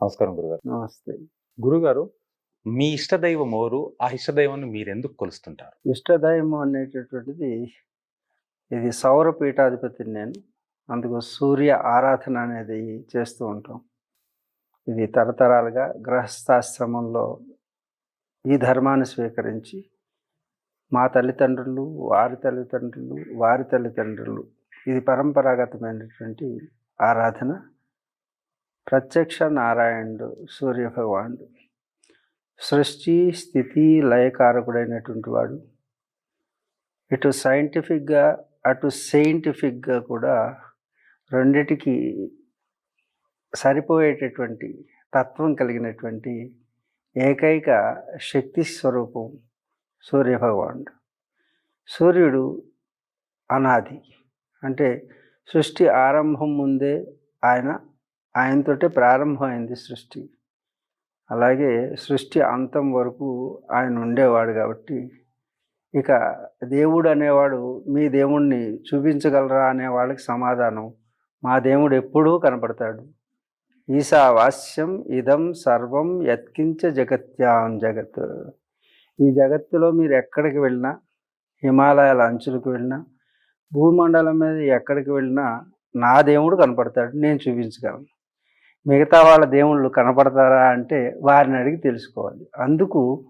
నమస్కారం గురుగారు. నమస్తే. గురుగారు మీ ఇష్టదైవం ఓరు ఆ ఇష్టదైవాన్ని మీరు ఎందుకు కొలుస్తుంటారు? ఇష్టదైవం అనేటటువంటిది ఇది సౌర పీఠాధిపతిని నేను అందుకు సూర్య ఆరాధన అనేది చేస్తూ ఉంటాం. ఇది తరతరాలుగా గృహస్థాశ్రమంలో ఈ ధర్మాన్ని స్వీకరించి మా తల్లిదండ్రులు వారి తల్లిదండ్రులు వారి తల్లిదండ్రులు ఇది పరంపరాగతమైనటువంటి ఆరాధన. ప్రత్యక్ష నారాయణుడు సూర్యభగవానుడు. సృష్టి స్థితి లయకారకుడైనటువంటి వాడు. ఇటు సైంటిఫిక్గా అటు సైంటిఫిక్గా కూడా రెండిటికి సరిపోయేటటువంటి తత్వం కలిగినటువంటి ఏకైక శక్తి స్వరూపం సూర్యభగవానుడు. సూర్యుడు అనాది. అంటే సృష్టి ఆరంభం ముందే ఆయన ఆయనతోటే ప్రారంభమైంది సృష్టి. అలాగే సృష్టి అంతం వరకు ఆయన ఉండేవాడు కాబట్టి ఇక దేవుడు అనేవాడు మీ దేవుణ్ణి చూపించగలరా అనే వాళ్ళకి సమాధానం. మా దేవుడు ఎప్పుడూ కనపడతాడు. ఈశా వాస్యం ఇదం సర్వం యత్కించ జగత్యాం జగత్. ఈ జగత్తులో మీరు ఎక్కడికి వెళ్ళినా హిమాలయాల అంచులకు వెళ్ళినా భూమండలం మీద ఎక్కడికి వెళ్ళినా నా దేవుడు కనపడతాడు నేను చూపించగలను. మిగతా వాళ్ళ దేవుళ్ళు కనపడతారా అంటే వారిని అడిగి తెలుసుకోవాలి. అందుకు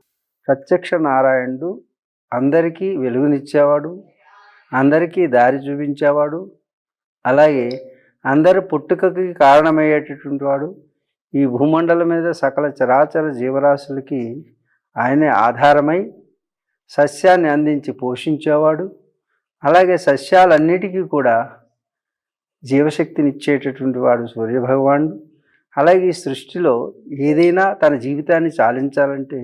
ప్రత్యక్ష నారాయణుడు అందరికీ వెలుగునిచ్చేవాడు అందరికీ దారి చూపించేవాడు అలాగే అందరి పుట్టుకకి కారణమయ్యేటటువంటి వాడు ఈ భూమండలం మీద సకల చరాచర జీవరాశులకి ఆయనే ఆధారమై సస్యాన్ని అందించి పోషించేవాడు అలాగే సస్యాలన్నిటికీ కూడా జీవశక్తిని ఇచ్చేటటువంటి వాడు సూర్యభగవానుడు. అలాగే ఈ సృష్టిలో ఏదైనా తన జీవితాన్ని చాలించాలంటే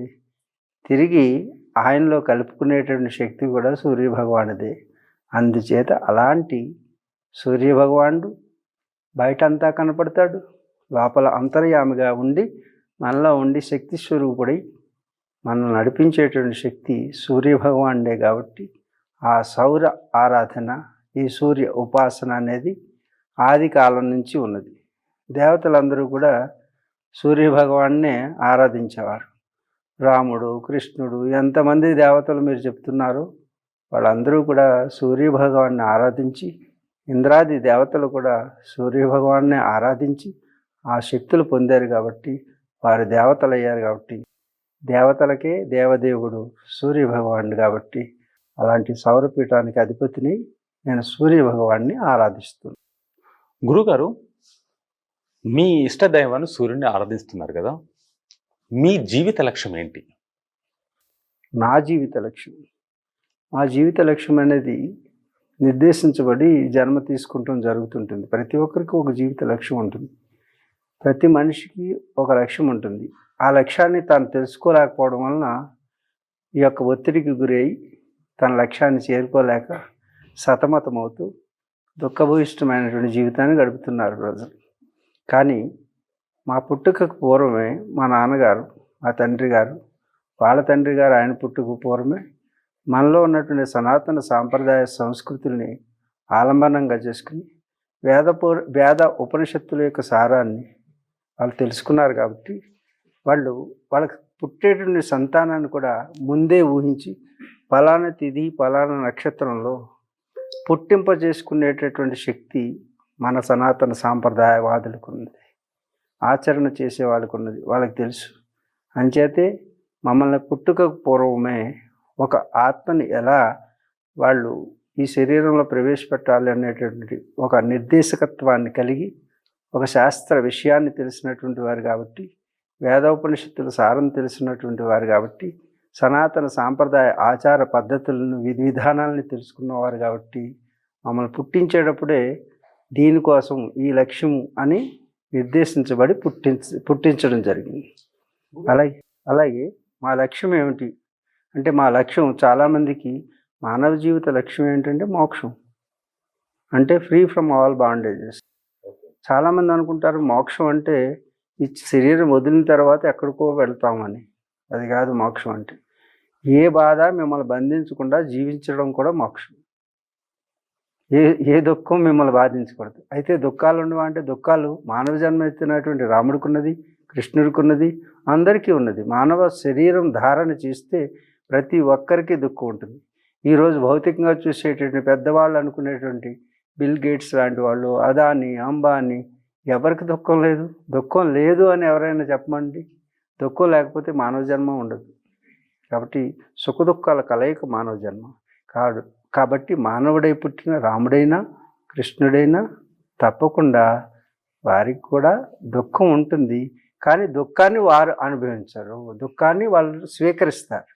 తిరిగి ఆయనలో కలుపుకునేటువంటి శక్తి కూడా సూర్యభగవానుదే. అందుచేత అలాంటి సూర్యభగవానుడు బయటంతా కనపడతాడు. లోపల అంతర్యామిగా ఉండి మనలో ఉండి శక్తి స్వరూపుడై మనల్ని నడిపించేటువంటి శక్తి సూర్యభగవానుడే కాబట్టి ఆ సౌర ఆరాధన ఈ సూర్య ఉపాసన అనేది ఆది కాలం నుంచి ఉన్నది. దేవతలందరూ కూడా సూర్యభగవాన్నే ఆరాధించేవారు. రాముడు కృష్ణుడు ఎంతమంది దేవతలు మీరు చెప్తున్నారు వాళ్ళందరూ కూడా సూర్యభగవాన్ని ఆరాధించి ఇంద్రాది దేవతలు కూడా సూర్యభగవాన్ని ఆరాధించి ఆ శక్తులు పొందారు కాబట్టి వారు దేవతలు అయ్యారు కాబట్టి దేవతలకే దేవదేవుడు సూర్యభగవానుడు కాబట్టి అలాంటి సౌరపీఠానికి అధిపతిని నేను సూర్యభగవాన్ని ఆరాధిస్తున్నాను. గురుగారు మీ ఇష్టదైవాన్ని సూర్యుడిని ఆరాధిస్తున్నారు కదా మీ జీవిత లక్ష్యం ఏంటి? నా జీవిత లక్ష్యం. నా జీవిత లక్ష్యం అనేది నిర్దేశించబడి జన్మ తీసుకుంటం జరుగుతుంటుంది. ప్రతి ఒక్కరికి ఒక జీవిత లక్ష్యం ఉంటుంది. ప్రతి మనిషికి ఒక లక్ష్యం ఉంటుంది. ఆ లక్ష్యాన్ని తాను తెలుసుకోలేకపోవడం వలన ఈ యొక్క ఒత్తిడికి గురై తన లక్ష్యాన్ని చేరుకోలేక సతమతమవుతూ దుఃఖభూయిష్టమైనటువంటి జీవితాన్ని గడుపుతున్నారు ప్రజలు. కానీ మా పుట్టుకకు పూర్వమే మా నాన్నగారు మా తండ్రి గారు వాళ్ళ తండ్రి గారు ఆయన పుట్టుకు పూర్వమే మనలో ఉన్నటువంటి సనాతన సాంప్రదాయ సంస్కృతుల్ని ఆలంబనంగా చేసుకుని వేద వేద ఉపనిషత్తుల యొక్క సారాన్ని వాళ్ళు తెలుసుకున్నారు కాబట్టి వాళ్ళు వాళ్ళకి పుట్టేటువంటి సంతానాన్ని కూడా ముందే ఊహించి ఫలానా తిథి ఫలానా నక్షత్రంలో పుట్టింప చేసుకునేటటువంటి శక్తి మన సనాతన సాంప్రదాయవాదులకు ఉన్నది. ఆచరణ చేసే వాళ్ళకు ఉన్నది. వాళ్ళకి తెలుసు. అంచేతే మమ్మల్ని పుట్టుక పూర్వమే ఒక ఆత్మని ఎలా వాళ్ళు ఈ శరీరంలో ప్రవేశపెట్టాలి అనేటటువంటి ఒక నిర్దేశకత్వాన్ని కలిగి ఒక శాస్త్ర విషయాన్ని తెలిసినటువంటి వారు కాబట్టి వేదోపనిషత్తుల సారం తెలిసినటువంటి వారు కాబట్టి సనాతన సాంప్రదాయ ఆచార పద్ధతులను విధి విధానాలని తెలుసుకున్నవారు కాబట్టి మమ్మల్ని పుట్టించేటప్పుడే దీనికోసం ఈ లక్ష్యం అని నిర్దేశించబడి పుట్టించ పుట్టించడం జరిగింది. అలాగే అలాగే మా లక్ష్యం ఏమిటి? అంటే మా లక్ష్యం చాలామందికి మానవ జీవిత లక్ష్యం ఏంటంటే మోక్షం. అంటే ఫ్రీ ఫ్రమ్ ఆల్ బాండేజెస్ చాలామంది అనుకుంటారు మోక్షం అంటే ఈ శరీరం వదిలిన తర్వాత ఎక్కడికో వెళ్తామని. అది కాదు మోక్షం అంటే. ఏ బాధ మిమ్మల్ని బంధించకుండా జీవించడం కూడా మోక్షం. ఏ ఏ దుఃఖం మిమ్మల్ని బాధించకూడదు. అయితే దుఃఖాలు ఉండవా అంటే దుఃఖాలు మానవ జన్మ ఎత్తినటువంటి రాముడికి ఉన్నది కృష్ణుడికి ఉన్నది అందరికీ ఉన్నది. మానవ శరీరం ధారణ చేస్తే ప్రతి ఒక్కరికి దుఃఖం ఉంటుంది. ఈరోజు భౌతికంగా చూసేటువంటి పెద్దవాళ్ళు అనుకునేటువంటి బిల్ గేట్స్ లాంటి వాళ్ళు అదాని అంబానీ ఎవరికి దుఃఖం లేదు? దుఃఖం లేదు అని ఎవరైనా చెప్పమండి? దుఃఖం లేకపోతే మానవ జన్మ ఉండదు. కాబట్టి సుఖ దుఃఖాల కలయిక మానవ జన్మ కాడు కాబట్టి మానవుడై పుట్టిన రాముడైనా కృష్ణుడైనా తప్పకుండా వారికి కూడా దుఃఖం ఉంటుంది. కానీ దుఃఖాన్ని వారు అనుభవించరు. దుఃఖాన్ని వాళ్ళు స్వీకరిస్తారు.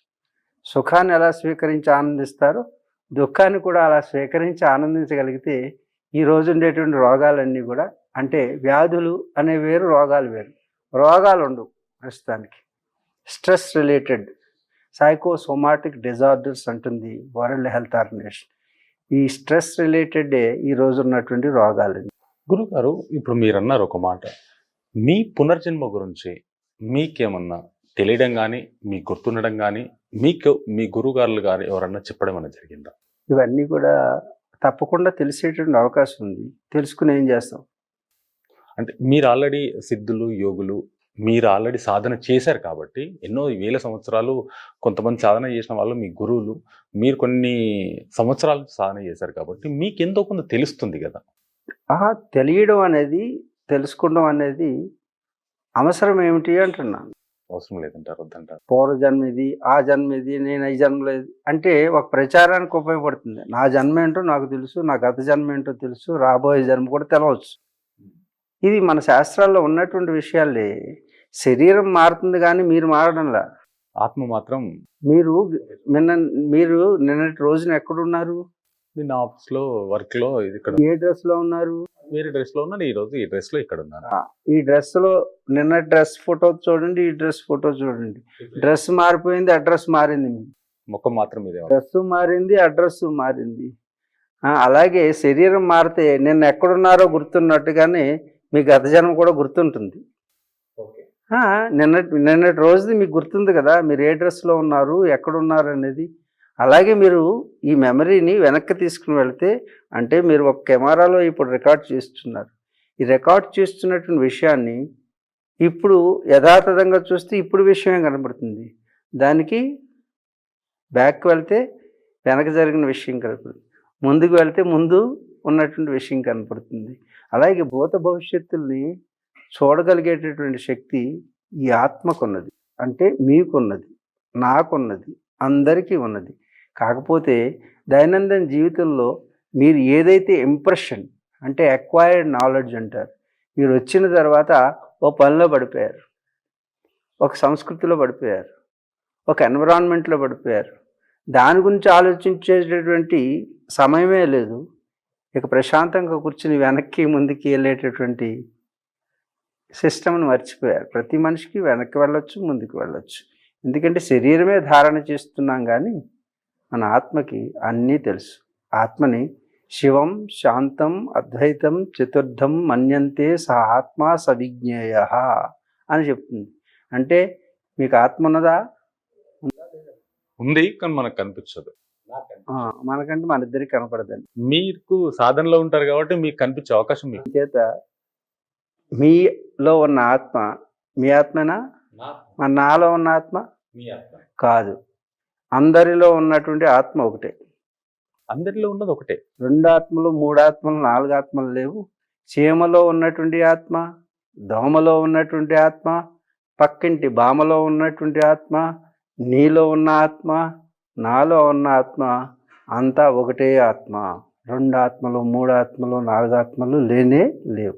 సుఖాన్ని ఎలా స్వీకరించి ఆనందిస్తారో దుఃఖాన్ని కూడా అలా స్వీకరించి ఆనందించగలిగితే ఈ రోజు ఉండేటువంటి రోగాలన్నీ కూడా అంటే వ్యాధులు అనే వేరు రోగాలు వేరు. రోగాలు ఉండవు ప్రస్తుతానికి. స్ట్రెస్ రిలేటెడ్ సైకోసోమాటిక్ డిజార్డర్స్ అంటుంది వరల్డ్ హెల్త్ ఆర్గనైజేషన్. ఈ స్ట్రెస్ రిలేటెడే ఈ రోజు ఉన్నటువంటి రోగాలు. గురుగారు ఇప్పుడు మీరు అన్నారు ఒక మాట. మీ పునర్జన్మ గురించి మీకేమన్నా తెలియడం కానీ మీకు గుర్తుండడం కానీ మీకు మీ గురుగారులు గారు ఎవరన్నా చెప్పడం అనేది జరిగిందా? ఇవన్నీ కూడా తప్పకుండా తెలిసేటువంటి అవకాశం ఉంది. తెలుసుకుని ఏం చేస్తాం? అంటే మీరు ఆల్రెడీ సిద్ధులు యోగులు మీరు ఆల్రెడీ సాధన చేశారు కాబట్టి ఎన్నో వేల సంవత్సరాలు కొంతమంది సాధన చేసిన వాళ్ళు మీ గురువులు మీరు కొన్ని సంవత్సరాలు సాధన చేశారు కాబట్టి మీకు ఎంతో కొంత తెలుస్తుంది కదా. ఆహా తెలియడం అనేది తెలుసుకోవడం అనేది అవసరం ఏమిటి అంటున్నాను అవసరం లేదంటారు వద్దంటారు. పూర్వ జన్మ ఇది ఆ జన్మ ఇది నేను ఈ జన్మలో ఇది అంటే ఒక ప్రచారానికి ఉపయోగపడుతుంది. నా జన్మ ఏంటో నాకు తెలుసు నా గత జన్మ ఏంటో తెలుసు రాబోయే జన్మ కూడా తెలవచ్చు. ఇది మన శాస్త్రాల్లో ఉన్నటువంటి విషయాలే. శరీరం మారుతుంది కానీ మీరు మారడంలా? ఆత్మ మాత్రం మీరు నిన్న మీరు నిన్నటి రోజున ఎక్కడున్నారు? నిన్న ఆఫీస్లో వర్క్లో ఇక్కడ ఏ డ్రెస్లో ఉన్నారు? వేరే డ్రెస్లో ఉన్నాను ఈ రోజు ఈ డ్రెస్లో ఇక్కడ ఉన్నాను ఈ డ్రెస్లో నిన్న డ్రెస్ ఫోటో చూడండి ఈ డ్రెస్ ఫోటో చూడండి. డ్రెస్ మారిపోయింది అడ్రస్ మారింది. ముఖం మాత్రం ఇదే డ్రెస్ మారింది అడ్రస్ మారింది. అలాగే శరీరం మారితే నిన్న ఎక్కడున్నారో గుర్తున్నట్టుగానే మీ గత జన్మ కూడా గుర్తుంటుంది. నిన్నటి నిన్నటి రోజుది మీకు గుర్తుంది కదా మీరు ఏ డ్రెస్లో ఉన్నారు ఎక్కడున్నారు అనేది. అలాగే మీరు ఈ మెమరీని వెనక్కి తీసుకుని వెళితే అంటే మీరు ఒక కెమెరాలో ఇప్పుడు రికార్డ్ చేస్తున్నారు. ఈ రికార్డ్ చేస్తున్నటువంటి విషయాన్ని ఇప్పుడు యథాతథంగా చూస్తే ఇప్పుడు విషయమే కనబడుతుంది. దానికి బ్యాక్ వెళ్తే వెనక జరిగిన విషయం కనపడుతుంది. ముందుకు వెళ్తే ముందు ఉన్నటువంటి విషయం కనపడుతుంది. అలాగే భూత భవిష్యత్తుల్ని చూడగలిగేటటువంటి శక్తి ఈ ఆత్మకున్నది. అంటే మీకున్నది నాకున్నది అందరికీ ఉన్నది. కాకపోతే దైనందిన జీవితంలో మీరు ఏదైతే ఇంప్రెషన్ అంటే అక్వైర్డ్ నాలెడ్జ్ అంటారు మీరు వచ్చిన తర్వాత ఓ పనిలో పడిపోయారు ఒక సంస్కృతిలో పడిపోయారు ఒక ఎన్విరాన్మెంట్లో పడిపోయారు. దాని గురించి ఆలోచించేటటువంటి సమయమే లేదు. ఇక ప్రశాంతంగా కూర్చుని వెనక్కి ముందుకి వెళ్ళేటటువంటి సిస్టమ్ని మర్చిపోయారు. ప్రతి మనిషికి వెనక్కి వెళ్ళొచ్చు ముందుకు వెళ్ళొచ్చు. ఎందుకంటే శరీరమే ధారణ చేస్తున్నాం కానీ మన ఆత్మకి అన్నీ తెలుసు. ఆత్మని శివం శాంతం అద్వైతం చతుర్థం మన్యంతే స ఆత్మ సవిజ్ఞేయ అని చెప్తుంది. అంటే మీకు ఆత్మ ఉన్నదా? ఉంది కానీ మనకు కనిపించదు. మనకంటే మన ఇద్దరికి కనపడదండి. మీకు సాధనలో ఉంటారు కాబట్టి మీకు కనిపించే అవకాశం చేత మీలో ఉన్న ఆత్మ మీ ఆత్మనా? మన నాలో ఉన్న ఆత్మ? మీ ఆత్మ. కాదు. అందరిలో ఉన్నటువంటి ఆత్మ ఒకటే. అందరిలో ఉన్నది ఒకటే. రెండు ఆత్మలు మూడు ఆత్మలు నాలుగు ఆత్మలు లేవు. చీమలో ఉన్నటువంటి ఆత్మ దోమలో ఉన్నటువంటి ఆత్మ పక్కింటి బామలో ఉన్నటువంటి ఆత్మ నీలో ఉన్న ఆత్మ నాలో ఉన్న ఆత్మ అంతా ఒకటే ఆత్మ. రెండు ఆత్మలు మూడు ఆత్మలు నాలుగు ఆత్మలు లేనే లేవు.